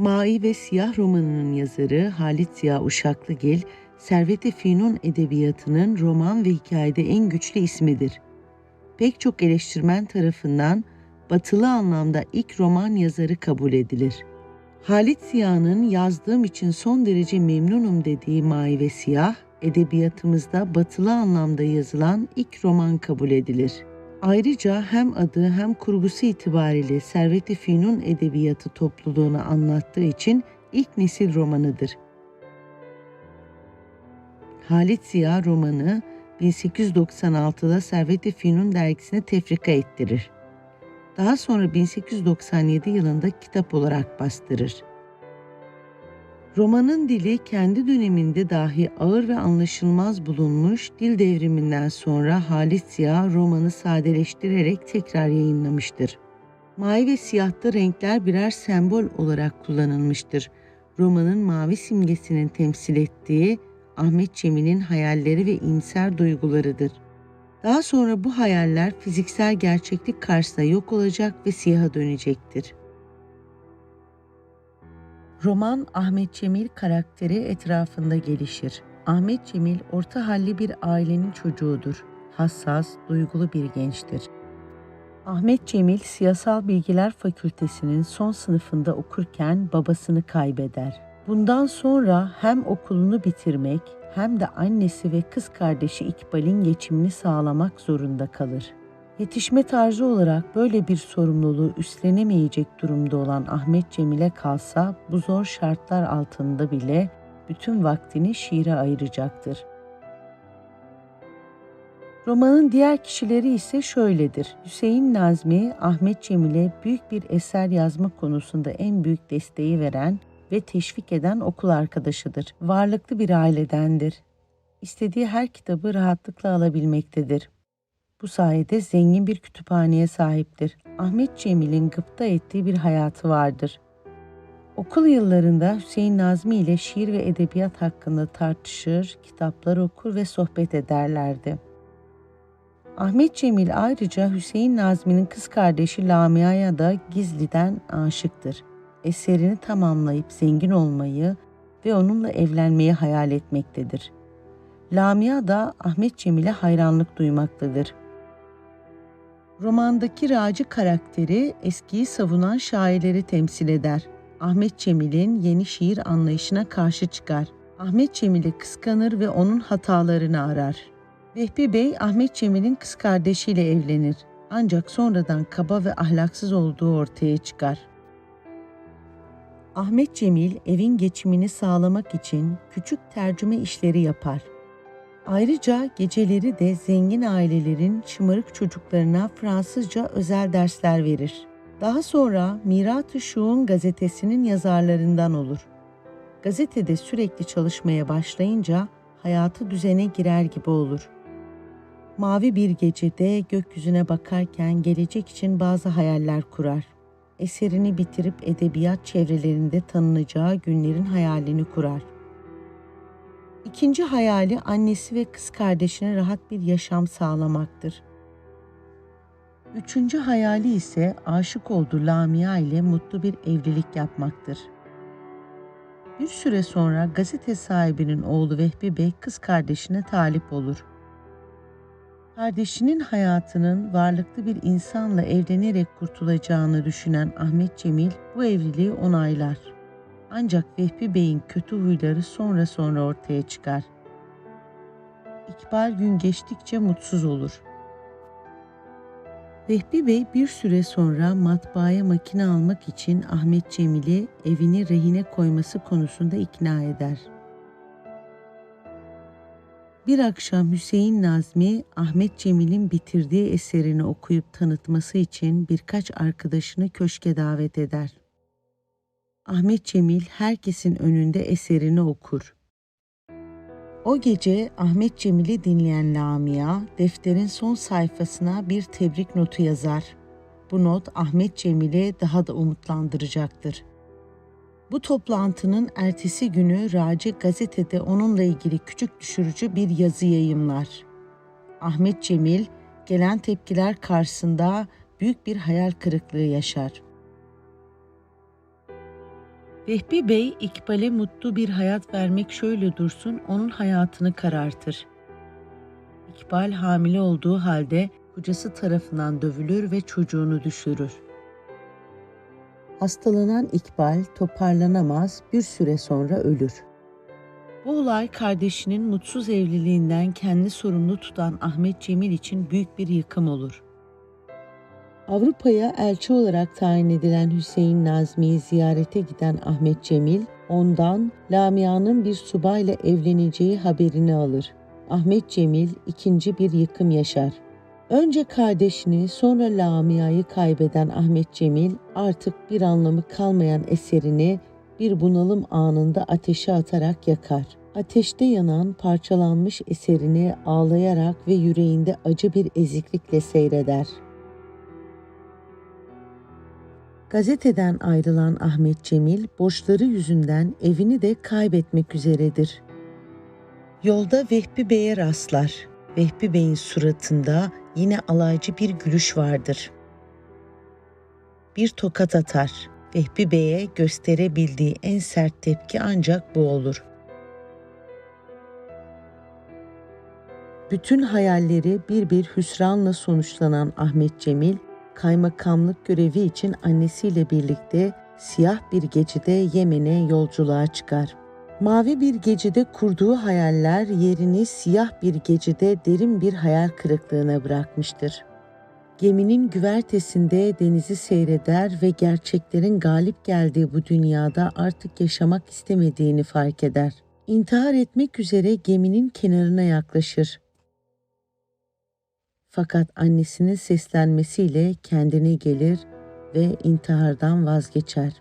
Mai ve Siyah romanının yazarı Halit Ziya Uşaklıgil, Servet-i Fünun edebiyatının roman ve hikayede en güçlü ismidir. Pek çok eleştirmen tarafından batılı anlamda ilk roman yazarı kabul edilir. Halit Ziya'nın yazdığım için son derece memnunum dediği Mai ve Siyah, edebiyatımızda batılı anlamda yazılan ilk roman kabul edilir. Ayrıca hem adı hem kurgusu itibariyle Servet-i Fünun edebiyatı topluluğunu anlattığı için ilk nesil romanıdır. Halit Ziya romanı 1896'da Servet-i Fünun dergisine tefrika ettirir. Daha sonra 1897 yılında kitap olarak bastırır. Romanın dili kendi döneminde dahi ağır ve anlaşılmaz bulunmuş dil devriminden sonra Halit Ziya romanı sadeleştirerek tekrar yayınlamıştır. Mavi ve siyahta renkler birer sembol olarak kullanılmıştır. Romanın mavi simgesinin temsil ettiği Ahmet Cemil'in hayalleri ve imser duygularıdır. Daha sonra bu hayaller fiziksel gerçeklik karşısında yok olacak ve siyaha dönecektir. Roman Ahmet Cemil karakteri etrafında gelişir. Ahmet Cemil orta halli bir ailenin çocuğudur. Hassas, duygulu bir gençtir. Ahmet Cemil Siyasal Bilgiler Fakültesinin son sınıfında okurken babasını kaybeder. Bundan sonra hem okulunu bitirmek hem de annesi ve kız kardeşi İkbal'in geçimini sağlamak zorunda kalır. Yetişme tarzı olarak böyle bir sorumluluğu üstlenemeyecek durumda olan Ahmet Cemil'e kalsa bu zor şartlar altında bile bütün vaktini şiire ayıracaktır. Romanın diğer kişileri ise şöyledir. Hüseyin Nazmi, Ahmet Cemil'e büyük bir eser yazma konusunda en büyük desteği veren ve teşvik eden okul arkadaşıdır. Varlıklı bir ailedendir. İstediği her kitabı rahatlıkla alabilmektedir. Bu sayede zengin bir kütüphaneye sahiptir. Ahmet Cemil'in gıpta ettiği bir hayatı vardır. Okul yıllarında Hüseyin Nazmi ile şiir ve edebiyat hakkında tartışır, kitaplar okur ve sohbet ederlerdi. Ahmet Cemil ayrıca Hüseyin Nazmi'nin kız kardeşi Lamia'ya da gizliden aşıktır. Eserini tamamlayıp zengin olmayı ve onunla evlenmeyi hayal etmektedir. Lamia da Ahmet Cemil'e hayranlık duymaktadır. Romandaki Raci karakteri eskiyi savunan şairleri temsil eder. Ahmet Cemil'in yeni şiir anlayışına karşı çıkar. Ahmet Cemil'i kıskanır ve onun hatalarını arar. Vehbi Bey Ahmet Cemil'in kız kardeşiyle evlenir. Ancak sonradan kaba ve ahlaksız olduğu ortaya çıkar. Ahmet Cemil evin geçimini sağlamak için küçük tercüme işleri yapar. Ayrıca geceleri de zengin ailelerin şımarık çocuklarına Fransızca özel dersler verir. Daha sonra Mirat-ı Şuun gazetesinin yazarlarından olur. Gazetede sürekli çalışmaya başlayınca hayatı düzene girer gibi olur. Mavi bir gecede gökyüzüne bakarken gelecek için bazı hayaller kurar. Eserini bitirip edebiyat çevrelerinde tanınacağı günlerin hayalini kurar. İkinci hayali annesi ve kız kardeşine rahat bir yaşam sağlamaktır. Üçüncü hayali ise aşık olduğu Lamia ile mutlu bir evlilik yapmaktır. Bir süre sonra gazete sahibinin oğlu Vehbi Bey kız kardeşine talip olur. Kardeşinin hayatının varlıklı bir insanla evlenerek kurtulacağını düşünen Ahmet Cemil bu evliliği onaylar. Ancak Vehbi Bey'in kötü huyları sonra sonra ortaya çıkar. İkbal gün geçtikçe mutsuz olur. Vehbi Bey bir süre sonra matbaaya makine almak için Ahmet Cemil'i evini rehine koyması konusunda ikna eder. Bir akşam Hüseyin Nazmi Ahmet Cemil'in bitirdiği eserini okuyup tanıtması için birkaç arkadaşını köşke davet eder. Ahmet Cemil herkesin önünde eserini okur. O gece Ahmet Cemil'i dinleyen Lamia defterin son sayfasına bir tebrik notu yazar. Bu not Ahmet Cemil'i daha da umutlandıracaktır. Bu toplantının ertesi günü Raci gazetede onunla ilgili küçük düşürücü bir yazı yayımlar. Ahmet Cemil gelen tepkiler karşısında büyük bir hayal kırıklığı yaşar. Vehbi Bey, İkbal'e mutlu bir hayat vermek şöyle dursun, onun hayatını karartır. İkbal hamile olduğu halde kocası tarafından dövülür ve çocuğunu düşürür. Hastalanan İkbal toparlanamaz, bir süre sonra ölür. Bu olay kardeşinin mutsuz evliliğinden kendi sorumlu tutan Ahmet Cemil için büyük bir yıkım olur. Avrupa'ya elçi olarak tayin edilen Hüseyin Nazmi'yi ziyarete giden Ahmet Cemil, ondan Lamia'nın bir subayla evleneceği haberini alır. Ahmet Cemil ikinci bir yıkım yaşar. Önce kardeşini sonra Lamia'yı kaybeden Ahmet Cemil artık bir anlamı kalmayan eserini bir bunalım anında ateşe atarak yakar. Ateşte yanan parçalanmış eserini ağlayarak ve yüreğinde acı bir eziklikle seyreder. Gazeteden ayrılan Ahmet Cemil borçları yüzünden evini de kaybetmek üzeredir. Yolda Vehbi Bey'e rastlar. Vehbi Bey'in suratında yine alaycı bir gülüş vardır. Bir tokat atar. Vehbi Bey'e gösterebildiği en sert tepki ancak bu olur. Bütün hayalleri bir bir hüsranla sonuçlanan Ahmet Cemil, kaymakamlık görevi için annesiyle birlikte siyah bir gecede Yemen'e yolculuğa çıkar. Mavi bir gecede kurduğu hayaller yerini siyah bir gecede derin bir hayal kırıklığına bırakmıştır. Geminin güvertesinde denizi seyreder ve gerçeklerin galip geldiği bu dünyada artık yaşamak istemediğini fark eder. İntihar etmek üzere geminin kenarına yaklaşır. Fakat annesinin seslenmesiyle kendine gelir ve intihardan vazgeçer.